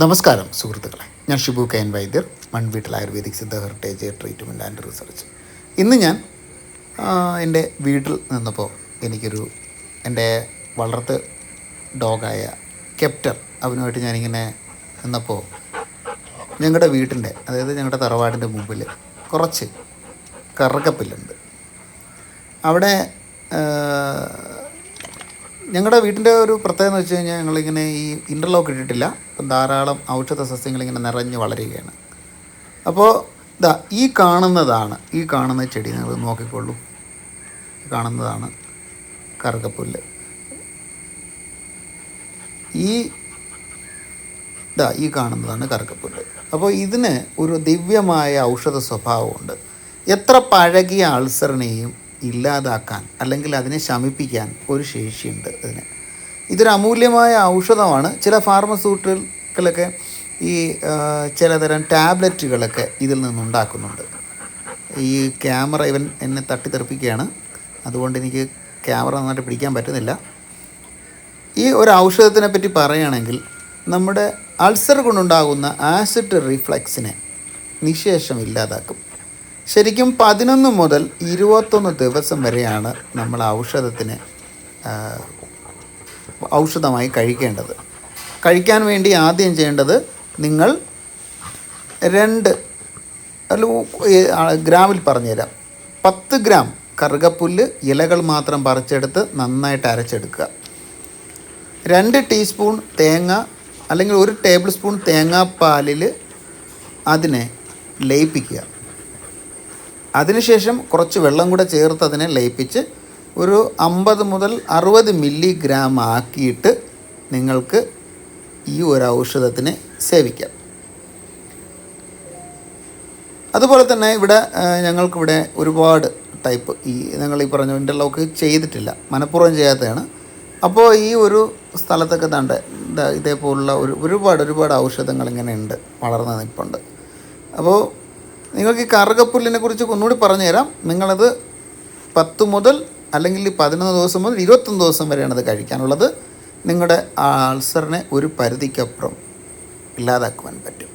നമസ്കാരം സുഹൃത്തുക്കളെ. ഞാൻ Shibu K N Vaidyar Manveettil ayurvedic Siddha heritage treatment and research. ഇന്ന് ഞാൻ എന്റെ വീട്ടിൽ നിന്നപ്പോൾ എനിക്കൊരു എന്റെ വളർത്ത് ഡോഗായ കെപ്റ്റർ അവനുമായിട്ട് ഞാനിങ്ങനെ നിന്നപ്പോൾ ഞങ്ങളുടെ വീട്ടിന്റെ അതായത് ഞങ്ങളുടെ തറവാടിന്റെ മുമ്പിൽ കുറച്ച് കറക്കപ്പില്ലുണ്ട് അവിടെ ഞങ്ങളുടെ വീട്ടിന്റെ ഒരു പ്രത്യേകത എന്ന് വെച്ച് കഴിഞ്ഞാൽ ഞങ്ങളിങ്ങനെ ഈ ഇന്റർലോക്ക് ഇട്ടിട്ടില്ല. അപ്പം ധാരാളം ഔഷധ സസ്യങ്ങൾ ഇങ്ങനെ നിറഞ്ഞ് വളരുകയാണ്. അപ്പോൾ ഇതാ ഈ കാണുന്നതാണ് ഈ കാണുന്ന ചെടി നിങ്ങൾ നോക്കിക്കൊള്ളൂ കാണുന്നതാണ് കറുകപ്പുല്ല്. ഈ ഇതാ ഈ കാണുന്നതാണ് കറുകപ്പുല്ല്. അപ്പോൾ ഇതിന് ഒരു ദിവ്യമായ ഔഷധ സ്വഭാവമുണ്ട്. എത്ര പഴകിയ അൾസറിനെയും ഇല്ലാതാക്കാൻ അല്ലെങ്കിൽ അതിനെ ശമിപ്പിക്കാൻ ഒരു ശേഷിയുണ്ട് അതിന്. ഇതൊരു അമൂല്യമായ ഔഷധമാണ്. ചില ഫാർമസ്യൂട്ടിക്കലൊക്കെ ഈ ചിലതരം ടാബ്ലറ്റുകളൊക്കെ ഇതിൽ നിന്നുണ്ടാക്കുന്നുണ്ട്. ഈ ക്യാമറ ഇവൻ എന്നെ തട്ടിത്തെറിപ്പിക്കുകയാണ്. അതുകൊണ്ട് എനിക്ക് ക്യാമറ നന്നായിട്ട് പിടിക്കാൻ പറ്റുന്നില്ല. ഈ ഒരു ഔഷധത്തിനെ പറ്റി പറയുകയാണെങ്കിൽ നമ്മുടെ അൾസർ കൊണ്ടുണ്ടാകുന്ന ആസിഡ് റിഫ്ലക്സിനെ നിശേഷം ഇല്ലാതാക്കും. ശരിക്കും പതിനൊന്ന് മുതൽ ഇരുപത്തൊന്ന് ദിവസം വരെയാണ് നമ്മൾ ഔഷധത്തിന് ഔഷധമായി കഴിക്കേണ്ടത്. കഴിക്കാൻ വേണ്ടി ആദ്യം ചെയ്യേണ്ടത് നിങ്ങൾ രണ്ട് ഗ്രാമിൽ പറഞ്ഞുതരാം. പത്ത് ഗ്രാം കറുകപ്പുല്ല് ഇലകൾ മാത്രം പറിച്ചെടുത്ത് നന്നായിട്ട് അരച്ചെടുക്കുക. രണ്ട് ടീസ്പൂൺ തേങ്ങ അല്ലെങ്കിൽ ഒരു ടേബിൾ സ്പൂൺ തേങ്ങാപ്പാലിൽ അതിനെ ലയിപ്പിക്കുക. അതിനുശേഷം കുറച്ച് വെള്ളം കൂടെ ചേർത്ത് അതിനെ ലയിപ്പിച്ച് ഒരു അമ്പത് മുതൽ അറുപത് മില്ലിഗ്രാം ആക്കിയിട്ട് നിങ്ങൾക്ക് ഈ ഒരു ഔഷധത്തിനെ സേവിക്കാം. അതുപോലെ തന്നെ ഇവിടെ ഞങ്ങൾക്കിവിടെ ഒരുപാട് ടൈപ്പ് ഈ നിങ്ങൾ ഈ പറഞ്ഞ ഇന്റർലോക്ക് ചെയ്തിട്ടില്ല. മനഃപൂർവം ചെയ്യാത്തതാണ്. അപ്പോൾ ഈ ഒരു സ്ഥലത്തൊക്കെ തണ്ട് ഇതേപോലുള്ള ഒരു ഒരുപാട് ഒരുപാട് ഔഷധങ്ങൾ ഇങ്ങനെ ഉണ്ട് വളർന്ന് നിൽപ്പുണ്ട് അപ്പോൾ നിങ്ങൾക്ക് ഈ കറുകപ്പുല്ലിനെ കുറിച്ച് ഒന്നുകൂടി പറഞ്ഞുതരാം. നിങ്ങളത് പത്ത് മുതൽ അല്ലെങ്കിൽ പതിനൊന്ന് ദിവസം മുതൽ ഇരുപത്തൊന്ന് ദിവസം വരെയാണ് അത് കഴിക്കാനുള്ളത്. നിങ്ങളുടെ അൾസറിനെ ഒരു പരിധിക്കപ്പുറം ഇല്ലാതാക്കുവാൻ പറ്റും.